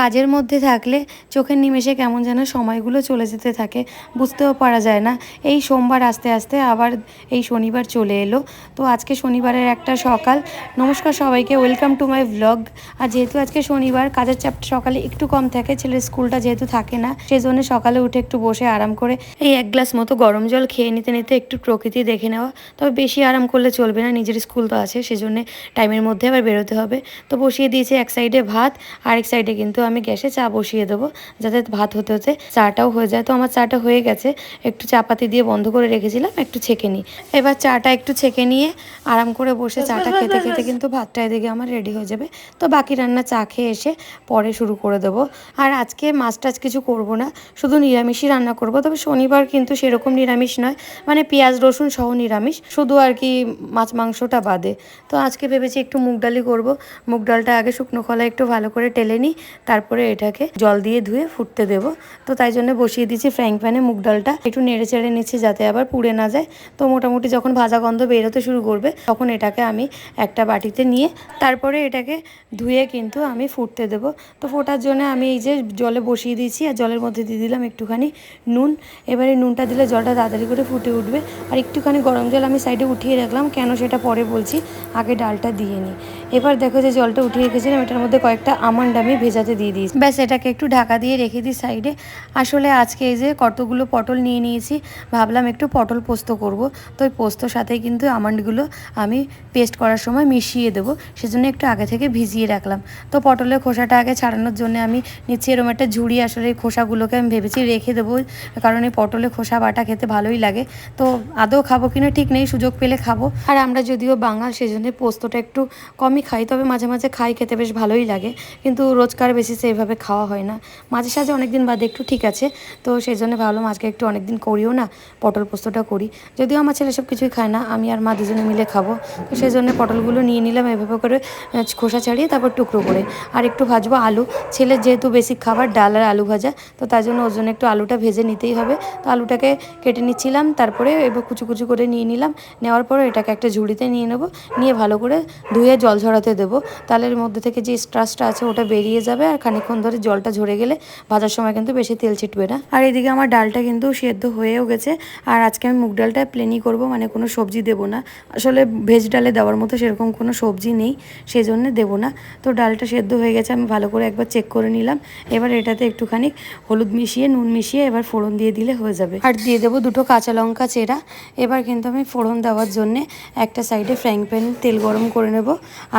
কাজের মধ্যে থাকলে চোখের নিমেষে কেমন যেন সময়গুলো চলে যেতে থাকে, বুঝতেও পারা যায় না। এই সোমবার আস্তে আস্তে আবার এই শনিবার চলে এলো। তো আজকে শনিবারের একটা সকাল। নমস্কার সবাইকে, ওয়েলকাম টু মাই ব্লগ আর যেহেতু আজকে শনিবার, কাজের চাপটা সকালে একটু কম থাকে, ছেলের স্কুলটা যেহেতু থাকে না, সেজন্য সকালে উঠে একটু বসে আরাম করে এই এক গ্লাস মতো গরম জল খেয়ে নিতে নিতে একটু প্রকৃতি দেখে নেওয়া। তবে বেশি আরাম করলে চলবে না, নিজের স্কুল তো আছে, সেজন্য টাইমের মধ্যে আবার বেরোতে হবে। তো বসিয়ে দিয়েছি এক সাইডে ভাত আর এক সাইডে কিন্তু আমি গ্যাসে চা বসিয়ে দেবো যাতে ভাত হতে হতে চাটাও হয়ে যায়। তো আমার চাটা হয়ে গেছে একটু চাপাতি দিয়ে বন্ধ করে রেখেছিলাম একটু ছেঁকে নিই। এবার চাটা একটু ছেঁকে নিয়ে আরাম করে বসে চাটা খেতে খেতে কিন্তু ভাতটা এদিকে আমার রেডি হয়ে যাবে। তো বাকি রান্না চা খেয়ে এসে পরে শুরু করে দেবো। আর আজকে মাছ টাছ কিছু করব না শুধু নিরামিষই রান্না করব। তবে শনিবার কিন্তু সেরকম নিরামিষ নয় মানে পেঁয়াজ রসুন সহ নিরামিষ শুধু আর কি মাছ মাংসটা বাদে। তো আজকে ভেবেছি একটু মুগ ডালই করব। মুগ ডালটা আগে শুকনো খোলা একটু ভালো করে টেলে নিই তারপরে এটাকে জল দিয়ে ধুয়ে ফুটতে দেব। তো তাই জন্য বসিয়ে দিয়েছি ফ্রাইং প্যানে মুগ ডালটা। একটু নেড়ে চেড়ে নিচ্ছি যাতে আবার পুড়ে না যায়। তো মোটামুটি যখন ভাজা গন্ধ বেরোতে শুরু করবে, তখন এটাকে আমি একটা বাটিতে নিয়ে তারপরে এটাকে ধুয়ে কিন্তু আমি ফুটতে দেব। তো ফোটার জন্য আমি এই যে জলে বসিয়ে দিয়েছি আর জলের মধ্যে দিয়ে দিলাম একটুখানি নুন। এবারে নুনটা দিলে জলটা তাড়াতাড়ি করে ফুটে উঠবে। আর একটুখানি গরম জল আমি সাইডে উঠিয়ে রাখলাম, কেন সেটা পরে বলছি। আগে ডালটা দিয়ে নিই। এবার দেখো যে জলটা উঠিয়ে রেখেছিলাম, এটার মধ্যে কয়েকটা আমন্ড আমি ভেজাতে দিয়ে দিয়েছি। ব্যাস, এটাকে একটু ঢাকা দিয়ে রেখে দিই সাইডে। আসলে আজকে এই যে কতগুলো পটল নিয়ে নিয়েছি, ভাবলাম একটু পটল পোস্ত করব। তো ওই পোস্তর সাথে কিন্তু আমন্ডগুলো আমি পেস্ট করার সময় মিশিয়ে দেবো, সেজন্য একটু আগে থেকে ভিজিয়ে রাখলাম। তো পটলের খোসাটা আগে ছাড়ানোর জন্য আমি নিচ্ছি, এরকম একটা ঝুড়ি। আসলে এই খোসাগুলোকে আমি ভেবেছি রেখে দেবো, কারণ এই পটলের খোসা বাটা খেতে ভালোই লাগে। তো আদৌ খাব কিনা ঠিক নেই, সুযোগ পেলে খাব। আর আমরা যদিও বাঙাল, সেজন্য পোস্তটা একটু কমই খাই, তবে মাঝে মাঝে খাই, খেতে বেশ ভালোই লাগে। কিন্তু রোজকার বেসিসে এভাবে খাওয়া হয় না। মাঝে সাঝে অনেকদিন বাদে একটু ঠিক আছে, তো সেই জন্য ভাবলাম আজকে একটু অনেকদিন করিও না, পটল পোস্তটা করি। যদিও আমার ছেলে সব কিছুই খায় না, আমি আর মা দুজনে মিলে খাব। তো সেই জন্য পটলগুলো নিয়ে নিলাম, এভাবে করে খোসা ছাড়িয়ে তারপর টুকরো করে। আর একটু ভাজবো আলু। ছেলে যেহেতু বেশি খাবার, ডাল আর আলু ভাজা, তো তার জন্য ওর জন্য একটু আলুটা ভেজে নিতেই হবে। তো আলুটাকে কেটে নিচ্ছিলাম, তারপরে এবার কুচু কুচু করে নিয়ে নিলাম। নেওয়ার পরে এটাকে একটা ঝুড়িতে নিয়ে নেব, নিয়ে ভালো করে ধুয়ে জল ঝরাতে দেবো। তাহলে এর মধ্যে থেকে যে স্ট্রাসটা আছে ওটা বেরিয়ে যাবে আর খানিকক্ষণ ধরে জলটা ঝরে গেলে ভাজার সময় কিন্তু বেশি তেল ছিটবে না। আর এদিকে আমার ডালটা কিন্তু সেদ্ধ হয়েও গেছে। আর আজকে আমি মুগ ডালটা প্লেনই করব মানে কোনো সবজি দেবো না। আসলে ভেজ ডালে দেওয়ার মতো সেরকম কোনো সবজি নেই সেই জন্য দেবো না। তো ডালটা সেদ্ধ হয়ে গেছে আমি ভালো করে একবার চেক করে নিলাম। এবার এটাতে একটুখানি হলুদ মিশিয়ে নুন মিশিয়ে এবার ফোড়ন দিয়ে দিলে হয়ে যাবে। আর দিয়ে দেবো দুটো কাঁচা লঙ্কা চেরা। এবার কিন্তু আমি ফোড়ন দেওয়ার জন্যে একটা সাইডে ফ্রাইং প্যান তেল গরম করে নেব।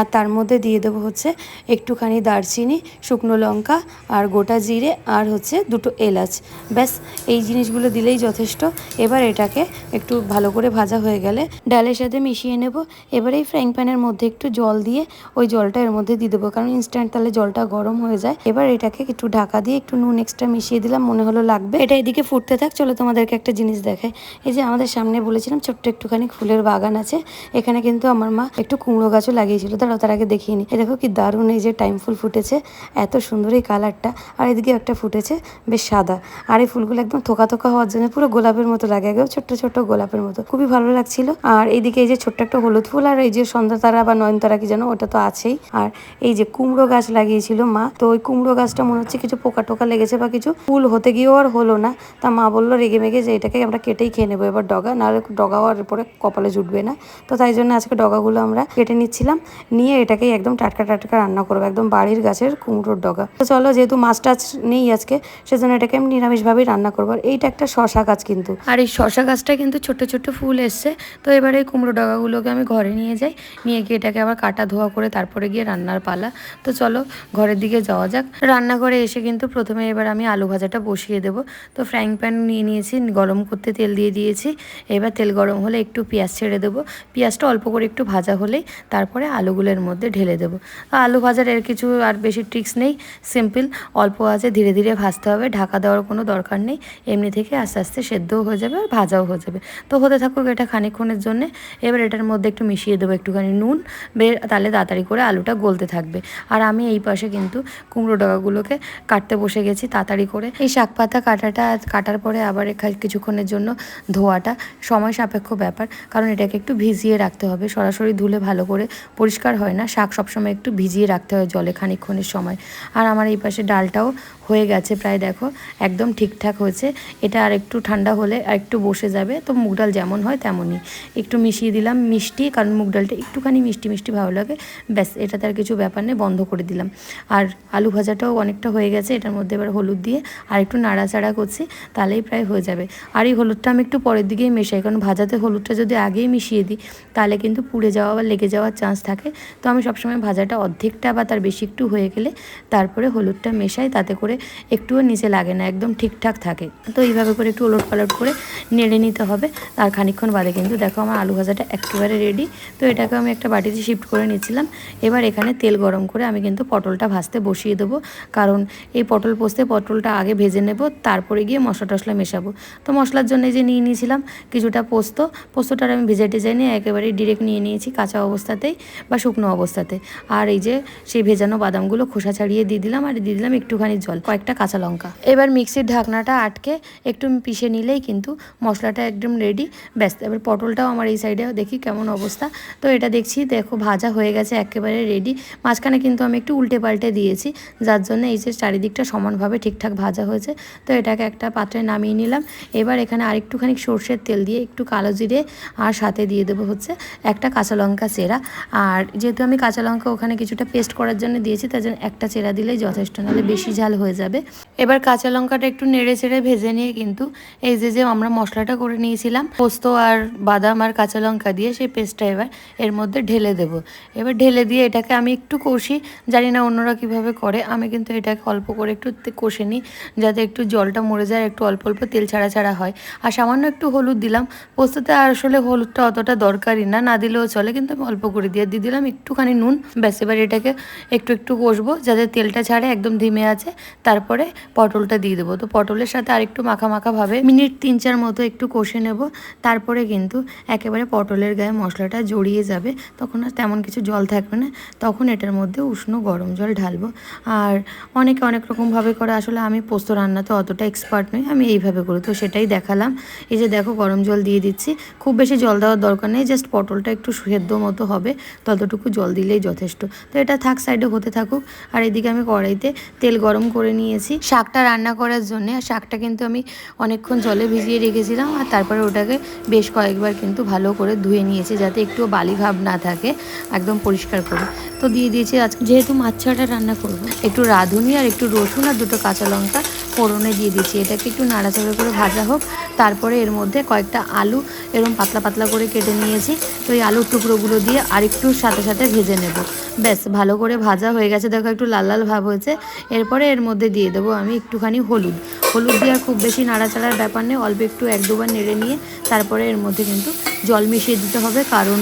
আর তার মধ্যে দিয়ে দেবো হচ্ছে একটুখানি দারচিনি, শুকনো লঙ্কা আর গোটা জিরে আর হচ্ছে দুটো এলাচ। ব্যাস, এই জিনিসগুলো দিলেই যথেষ্ট। এবার এটাকে একটু ভালো করে ভাজা হয়ে গেলে ডালের সাথে মিশিয়ে নেব। এবার এই ফ্রাইং প্যানের মধ্যে একটু জল দিয়ে ওই জলটা এর মধ্যে দিয়ে দেবো, কারণ ইনস্ট্যান্ট তাহলে জলটা গরম হয়ে যায়। এবার এটাকে একটু ঢাকা দিয়ে একটু নুন এক্সট্রা মিশিয়ে দিলাম, মনে হলো লাগবে। এটা এদিকে ফুটতে থাক, চলো তোমাদেরকে একটা জিনিস দেখায় এই যে আমাদের সামনে বলেছিলাম, ছোট্ট একটুখানি ফুলের বাগান আছে। এখানে কিন্তু আমার মা একটু কুমড়ো গাছও লাগিয়েছিল। দাঁড়াও তার আগে দেখিয়ে নি। এ দেখো কি দারুণ এই যে টাইম ফুল ফুটেছে, এত সুন্দর এই কালারটা আর এদিকে একটা ফুটেছে, বেশ সাদা। আর এই ফুলগুলো একদম থোকা থোকা হওয়ার জন্য পুরো গোলাপের মতো লাগে, একদম ছোট্ট ছোট্ট গোলাপের মতো। খুবই ভালো লাগছিল। আর এইদিকে এই যে ছোট্ট একটা হলুদ ফুল, আর এই যে সন্ধ্যা তারা বা নয়নতারা কি যেন, ওটা তো আছেই। আর এই যে কুমড়ো গাছ লাগিয়েছিল মা, তো ওই কুমড়ো গাছটা মনে হচ্ছে কিছু পোকা টোকা লেগেছে বা কিছু ফুল হতে গিয়েও আর হলো না। তা মা বলল রেগে মেগে যে এটাকে আমরা কেটেই খেয়ে নেব এবার ডগা, নাহলে ডগাও আর পরে কপালে জুটবে না। তো তাই জন্য আজকে ডগাগুলো আমরা কেটে নিচ্ছিলাম। নিয়ে এটাকে একদম টাটকা টাটকা রান্না করব, একদম বাড়ির গাছের কুমড়োর ডগা। তো চলো যেহেতু মাছ টাছ নেই আজকে, সেজন্য এটাকে আমি নিরামিষভাবেই রান্না করব। আর এইটা একটা শশা গাছ কিন্তু। আর এই শশা গাছটা কিন্তু ছোট ছোট ফুল এসছে, তো এবারে এই কুমড়ো ডগাগুলোকে আমি ঘরে নিয়ে যাই, নিয়ে গিয়ে এটাকে আবার কাটা ধোয়া করে তারপরে গিয়ে রান্নার পালা। তো চলো ঘরের দিকে যাওয়া যাক। রান্নাঘরে এসে কিন্তু প্রথমে এবার আমি আলু ভাজাটা বসিয়ে দেব। তো ফ্রাইং প্যান নিয়ে নিয়েছি, গরম করতে তেল দিয়ে দিয়েছি। এবার তেল গরম হলে একটু পেঁয়াজ ছেড়ে দেবো। পেঁয়াজটা অল্প করে একটু ভাজা হলেই তারপরে আলুগুলোর মধ্যে ঢেলে দেবো। আলু ভাজার এর কিছু আর বেশি ট্রিক্স নেই সিম্পল অল্প আছে, ধীরে ধীরে ভাজতে হবে, ঢাকা দেওয়ার কোনো দরকার নেই, এমনি থেকে আস্তে আস্তে সেদ্ধও হয়ে যাবে আর ভাজাও হয়ে যাবে। তো হতে থাকুক এটা খানিকক্ষণের জন্য, এবার এটার মধ্যে একটু মিশিয়ে দেবো একটুখানি নুন বের তাহলে তাড়াতাড়ি করে আলুটা গলতে থাকবে। আর আমি এই পাশে কিন্তু কুমড়ো ডগাগুলোকে কাটতে বসে গেছি তাড়াতাড়ি করে। এই শাক পাতা কাটাটা, কাটার পরে আবার কিছুক্ষণের জন্য ধোয়াটা, সময় সাপেক্ষ ব্যাপার, কারণ এটাকে একটু ভিজিয়ে রাখতে হবে, সরাসরি ধুলে ভালো করে পরিষ্কার পরিষ্কার হয় না, শাক সবসময় একটু ভিজিয়ে রাখতে হয় জলে খানিকক্ষণের সময়। আর আমার এই পাশে ডালটাও হয়ে গেছে প্রায় দেখো, একদম ঠিকঠাক হয়েছে। এটা আর একটু ঠান্ডা হলে আর একটু বসে যাবে, তো মুগ ডাল যেমন হয় তেমনই। একটু মিশিয়ে দিলাম মিষ্টি, কারণ মুগ ডালটা একটুখানি মিষ্টি মিষ্টি ভালো লাগে। ব্যাস, এটাতে আর কিছু ব্যাপার নেই, বন্ধ করে দিলাম। আর আলু ভাজাটাও অনেকটা হয়ে গেছে, এটার মধ্যে এবার হলুদ দিয়ে আর একটু নাড়াচাড়া করছি, তাহলেই প্রায় হয়ে যাবে। আর এই হলুদটা আমি একটু পরের দিকেই মেশাই, কারণ ভাজাতে হলুদটা যদি আগেই মিশিয়ে দিই, তাহলে কিন্তু পুড়ে যাওয়া বা লেগে যাওয়ার চান্স থাকে। তো আমি সবসময় ভাজাটা অর্ধেকটা বা তার বেশি একটু হয়ে গেলে তারপরে হলুদটা মেশাই, তাতে করে একটুও নিচে লাগে না, একদম ঠিকঠাক থাকে। তো এইভাবে করে একটু ওলট পালট করে নেড়ে নিতে হবে। আর খানিকক্ষণ বাদে কিন্তু দেখো আমার আলু ভাজাটা একেবারে রেডি তো এটাকে আমি একটা বাটিতে শিফট করে নিচ্ছিলাম। এবার এখানে তেল গরম করে আমি কিন্তু পটলটা ভাজতে বসিয়ে দেবো। কারণ এই পটল পোস্তে পটলটা আগে ভেজে নেব, তারপরে গিয়ে মশলা টশলা মেশাবো। তো মশলার জন্য যে নিয়ে নিয়েছিলাম কিছুটা পোস্ত পোস্তটা আমি ভেজে টেজে নিয়ে একেবারে ডিরেক্ট নিয়ে নিয়েছি কাঁচা অবস্থাতেই। বা শুকনো অবস্থাতে। আর এই যে সেই ভেজানো বাদামগুলো খোসা ছাড়িয়ে দিয়ে দিলাম আর দিয়ে দিলাম একটুখানি জল, কয়েকটা কাঁচা লঙ্কা। এবার মিক্সির ঢাকনাটা আটকে একটু পিষে নিলেই কিন্তু মশলাটা একদম রেডি ব্যস্ত এবার পটলটাও আমার এই সাইডে দেখি কেমন অবস্থা। তো এটা দেখছি, দেখো ভাজা হয়ে গেছে, একেবারে রেডি মাঝখানে কিন্তু আমি একটু উল্টে পাল্টে দিয়েছি, যার জন্য এই যে চারিদিকটা সমানভাবে ঠিকঠাক ভাজা হয়েছে। তো এটাকে একটা পাত্রে নামিয়ে নিলাম। এবার এখানে আরেকটুখানি সর্ষের তেল দিয়ে একটু কালো জিরে আর সাথে দিয়ে দেবো হচ্ছে একটা কাঁচা লঙ্কা চেরা। আর যেহেতু আমি কাঁচা লঙ্কা ওখানে কিছুটা পেস্ট করার জন্য দিয়েছি, তার জন্য একটা চেরা দিলেই যথেষ্ট, নাহলে বেশি ঝাল হয়ে যাবে। এবার কাঁচা লঙ্কাটা একটু নেড়ে চেড়ে ভেজে নিয়ে কিন্তু এই যে যে আমরা মশলাটা করে নিয়েছিলাম, পোস্ত আর বাদাম আর কাঁচা লঙ্কা দিয়ে সেই পেস্টটা এবার এর মধ্যে ঢেলে দেবো। এবার ঢেলে দিয়ে এটাকে আমি একটু কষি, জানি না অন্যরা কীভাবে করে, আমি কিন্তু এটাকে অল্প করে একটু কষে নিই, যাতে একটু জলটা মরে যায়, একটু অল্প অল্প তেল ছাড়া ছাড়া হয়। আর সামান্য একটু হলুদ দিলাম, পোস্ততে আসলে হলুদটা অতটা দরকারই না না দিলেও চলে, কিন্তু আমি অল্প করে দিয়ে দিয়ে দিলাম একটুখানি নুন। ব্যাস, এবার এটাকে একটু একটু কষবো, যাতে তেলটা ছাড়ে, একদম ধিমে আছে। তারপরে পটলটা দিয়ে দেবো। তো পটলের সাথে আর একটু মাখা মাখা ভাবে মিনিট তিন চার মতো একটু কষে নেব। তারপরে কিন্তু একেবারে পটলের গায়ে মশলাটা জড়িয়ে যাবে। তখন আর তেমন কিছু জল থাকবে না। তখন এটার মধ্যে উষ্ণ গরম জল ঢালবো। আর অনেকে অনেক রকমভাবে করে। আসলে আমি পোস্ত রান্নাতে অতটা এক্সপার্ট নই। আমি এইভাবে করি। তো সেটাই দেখালাম। এই যে দেখো গরম জল দিয়ে দিচ্ছি। খুব বেশি জল দেওয়ার দরকার নেই। জাস্ট পটলটা একটু সেদ্ধ মতো হবে। ততটুকু জল দিলেই যথেষ্ট। তো এটা থাক সাইডে হতে থাকুক। আর এদিকে আমি কড়াইতে তেল গরম করে নিয়েছি। শাকটা রান্না করার জন্যে, আর শাকটা কিন্তু আমি অনেকক্ষণ জলে ভিজিয়ে রেখেছিলাম, আর তারপরে ওটাকে বেশ কয়েকবার কিন্তু ভালো করে ধুয়ে নিয়েছি, যাতে একটু বালি ভাব না থাকে। একদম পরিষ্কার করে। তো দিয়ে দিয়েছি আজকে যেহেতু মাছ রান্না করব, একটু রাঁধুনি আর একটু রসুন আর দুটো কাঁচা লঙ্কা ফোড়নে দিয়ে দিচ্ছি এটাকে একটু নাড়াচাড়া করে ভাজা হোক। তারপরে এর মধ্যে কয়েকটা আলু এরকম পাতলা পাতলা করে কেটে নিয়েছি। তো এই আলুর টুকরোগুলো দিয়ে আরেকটু সাথে সাথে ভেজে নেব। ব্যাস, ভালো করে ভাজা হয়ে গেছে। দেখো, একটু লাল লাল ভাব হয়েছে। এরপরে এর মধ্যে দিয়ে দেবো আমি একটুখানি হলুদ। হলুদ দিয়ে আর খুব বেশি নাড়াচাড়ার ব্যাপার নেই, অল্প একটু এক দুবার নেড়ে নিয়ে তারপরে এর মধ্যে কিন্তু জল মিশিয়ে দিতে হবে। কারণ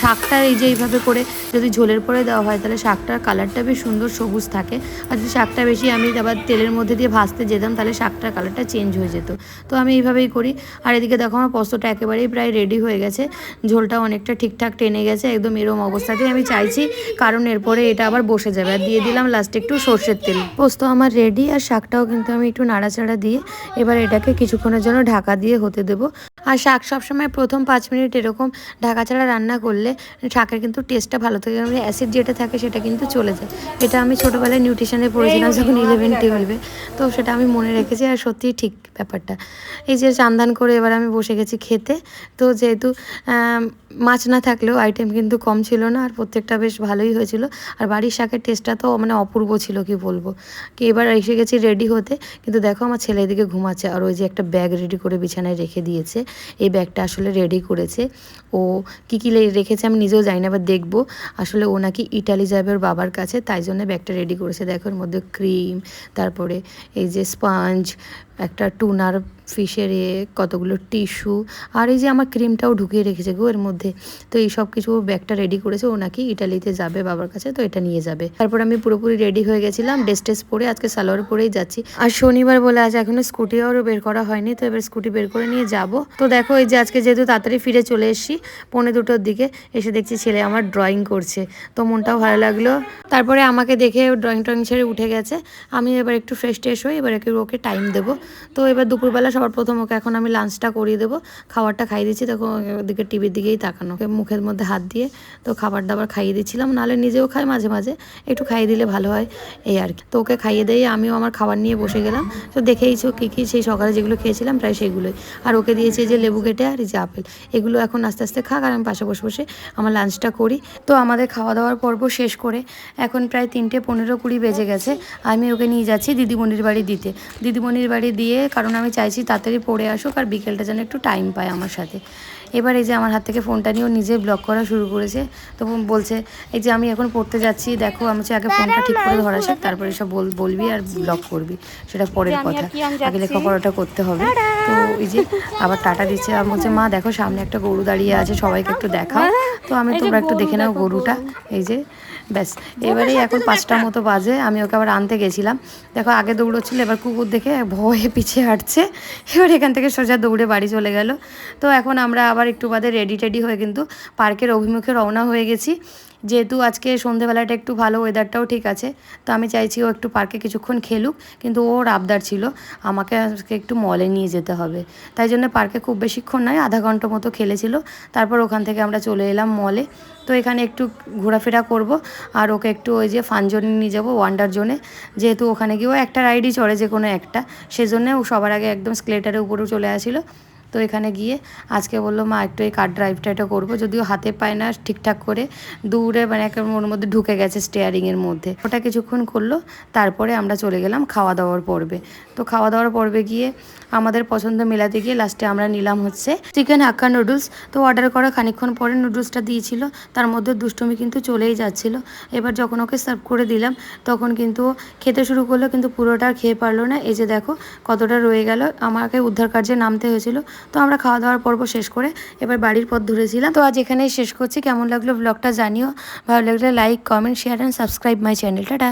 শাকটা এই যে এইভাবে করে যদি ঝোলের পরে দেওয়া হয়, তাহলে শাকটার কালারটা বেশ সুন্দর সবুজ থাকে। আর যদি শাকটা বেশি আমি আবার তেলের মধ্যে দিয়ে ভাজতে যেতাম, তাহলে শাকটার কালারটা চেঞ্জ হয়ে যেত। তো আমি এইভাবেই করি। আর এদিকে দেখো, আমার পোস্তটা একেবারেই প্রায় রেডি হয়ে গেছে। ঝোলটা অনেকটা ঠিকঠাক টেনে গেছে, একদম এরম অবস্থাতেই আমি চাইছি কারণ এরপরে এটা আবার বসে যাবে। আর দিয়ে দিলাম লাস্টে একটু সর্ষের তেল। পোস্ত আমার রেডি আর শাকটাও কিন্তু আমি একটু নাড়াচাড়া দিয়ে এবার এটাকে কিছুক্ষণের জন্য ঢাকা দিয়ে হতে দেবো। আর শাক সবসময় প্রথম পাঁচ মিনিট এরকম ঢাকা ছাড়া রান্না করলে শাকের কিন্তু টেস্টটা ভালো থাকে। কারণ অ্যাসিড যেটা থাকে সেটা কিন্তু চলে যায়। এটা আমি ছোটোবেলায় নিউট্রিশনে পড়েছিলাম যখন ইলেভেন টুয়েলভে তো সেটা আমি মনে রেখেছি আর সত্যিই ঠিক ব্যাপারটা। এই যে চান্দান করে এবার আমি বসে গেছি খেতে। তো যেহেতু মাছ না থাকলেও আইটেম কিন্তু কম ছিল না, আর প্রত্যেকটা বেশ ভালোই হয়েছিল। আর বাড়ির শাকের টেস্টটা তো মানে অপূর্ব ছিল, কি বলব। কি এবার এসে গেছি রেডি হতে, কিন্তু দেখো আমার ছেলে এদিকে ঘুমাচ্ছে, আর ওই যে একটা ব্যাগ রেডি করে বিছানায় রেখে দিয়েছে। এই ব্যাগটা আসলে রেডি করেছে। ও কী কী রেখেছে আমি নিজেও জানি না এবার দেখব। আসলে ও নাকি ইটালি যাবে ওর বাবার কাছে, তাই জন্য ব্যাগটা রেডি করেছে। দেখো ওর মধ্যে ক্রিম তারপরে এই যে স্পঞ্জ একটা টুনার ফিশের এ কতগুলো টিস্যু, আর এই যে আমার ক্রিমটাও ঢুকিয়ে রেখেছে গো এর মধ্যে। তো এই সব কিছু ব্যাগটা রেডি করেছে, ও নাকি ইটালিতে যাবে বাবার কাছে, তো এটা নিয়ে যাবে। তারপর আমি পুরোপুরি রেডি হয়ে গেছিলাম, ড্রেস টেস পরে আজকে সালোয়ার পরেই যাচ্ছি। আর শনিবার বলে আজ এখনও স্কুটিও বের করা হয়নি, তো এবার স্কুটি বের করে নিয়ে যাব। তো দেখো এই যে আজকে যেহেতু তাড়াতাড়ি ফিরে চলে এসেছি, পৌনে দুটোর দিকে এসে দেখছি ছেলে আমার ড্রয়িং করছে। তো মনটাও ভালো লাগল। তারপরে আমাকে দেখে ড্রয়িং ট্রয়িং ছেড়ে উঠে গেছে। আমি এবার একটু ফ্রেশ ট্রেশ হই এবার একটু ওকে টাইম দেবো। তো এবার দুপুরবেলা সবার প্রথম ওকে এখন আমি লাঞ্চটা করিয়ে দেবো। খাবারটা খাইয়ে দিচ্ছি, তখন ওদিকে টিভির দিকেই তাকানো, ওকে মুখের মধ্যে হাত দিয়ে তো খাবার দাবার খাইয়ে দিচ্ছিলাম। নাহলে নিজেও খাই মাঝে মাঝে একটু খাইয়ে দিলে ভালো হয়, এই আর কি। তো ওকে খাইয়ে দিয়ে আমিও আমার খাবার নিয়ে বসে গেলাম। তো দেখেইছো কী কী সেই সকালে যেগুলো খেয়েছিলাম প্রায় সেগুলোই। আর ওকে দিয়েছে যে লেবু কেটে আর এই যে আপেল, এগুলো এখন আস্তে আস্তে খাক আর আমি পাশে বসে বসে আমার লাঞ্চটা করি। তো আমাদের খাওয়া দাওয়ার পর্ব শেষ করে এখন প্রায় তিনটে পনেরো কুড়ি বেজে গেছে। আমি ওকে নিয়ে যাচ্ছি দিদিমণির বাড়ি দিতে। দিদিমণির বাড়ি দিয়ে কারণ আমি চাইছি তাড়াতাড়ি পড়ে আসুক আর বিকেলটা যেন একটু টাইম পায় আমার সাথে। এবার এই যে আমার হাত থেকে ফোনটা নিয়ে ও নিজে ব্লক করা শুরু করেছে। তো বলছে এই যে আমি এখন পড়তে যাচ্ছি দেখো আমি আগে ফোনটা ঠিক করে ধরা শেখ তারপরে সব বল বলবি আর ব্লগ করবি। সেটা পরের কথা। আগে লেখাপড়াটা করতে হবে। তো এই যে আবার টাটা দিচ্ছে। আর বলছে মা দেখো সামনে একটা গরু দাঁড়িয়ে আছে সবাইকে একটু দেখাও। তো আমি তোমরা একটু দেখে নাও গরুটা। এই যে ব্যাস এবারেই এখন পাঁচটার মতো বাজে আমি ওকে আবার আনতে গেছিলাম। দেখো আগে দৌড়চ্ছিল এবার কুকুর দেখে ভয়ে পিছিয়ে হাঁটছে। এবার এখান থেকে সোজা দৌড়ে বাড়ি চলে গেল। তো এখন আমরা আবার একটু বাদে রেডি টেডি হয়ে কিন্তু পার্কের অভিমুখে রওনা হয়ে গেছি। যেহেতু আজকে সন্ধেবেলাটা একটু ভালো ওয়েদারটাও ঠিক আছে, তো আমি চাইছি ও একটু পার্কে কিছুক্ষণ খেলুক, কিন্তু ওর আবদার ছিল আমাকে আজকে একটু মলে নিয়ে যেতে হবে। তাই জন্য পার্কে খুব বেশিক্ষণ নয়, আধা ঘণ্টা মতো খেলেছিল। তারপর ওখান থেকে আমরা চলে এলাম মলে তো এখানে একটু ঘোরাফেরা করব, আর ওকে একটু ওই যে ফান জোনে নিয়ে যাব ওয়ান্ডার জোনে যেহেতু ওখানে গিয়েও একটা রাইডই চড়ে যে কোনো একটা, সেজন্য ও সবার আগে একদম স্কেলেটারের উপরেও চলে আসিলো। তো এখানে গিয়ে আজকে বলল, মা, একটু এই কার ড্রাইভটা এটা করব। যদিও হাতে পায় না ঠিকঠাক করে, দূরে মানে একটা ওর মধ্যে ঢুকে গেছে স্টেয়ারিংয়ের মধ্যে। ওটা কিছুক্ষণ করল, তারপরে আমরা চলে গেলাম খাওয়া দাওয়ার পর্বে। তো খাওয়া দাওয়ার পর্বে গিয়ে আমাদের পছন্দ মেলাতে গিয়ে লাস্টে আমরা নিলাম হচ্ছে চিকেন হাক্কা নুডলস তো অর্ডার করা খানিকক্ষণ পরে নুডলসটা দিয়েছিল, তার মধ্যে দুষ্টুমি কিন্তু চলেই যাচ্ছিল। এবার যখন ওকে সার্ভ করে দিলাম, তখন কিন্তু খেতে শুরু করল, কিন্তু পুরোটা খেয়ে পারল না। এই যে দেখো, কতটা রয়ে গেল। আমাকে উদ্ধার কার্যে নামতে হয়েছিল। তো আমরা খাওয়া দাওয়ার পর্ব শেষ করে এবার বাড়ির পথ ধরেছিলাম। তো আজ এখানেই শেষ করছি। কেমন লাগল ব্লগটা জানিও। ভালো লাগলে like comment share and subscribe my channel tata.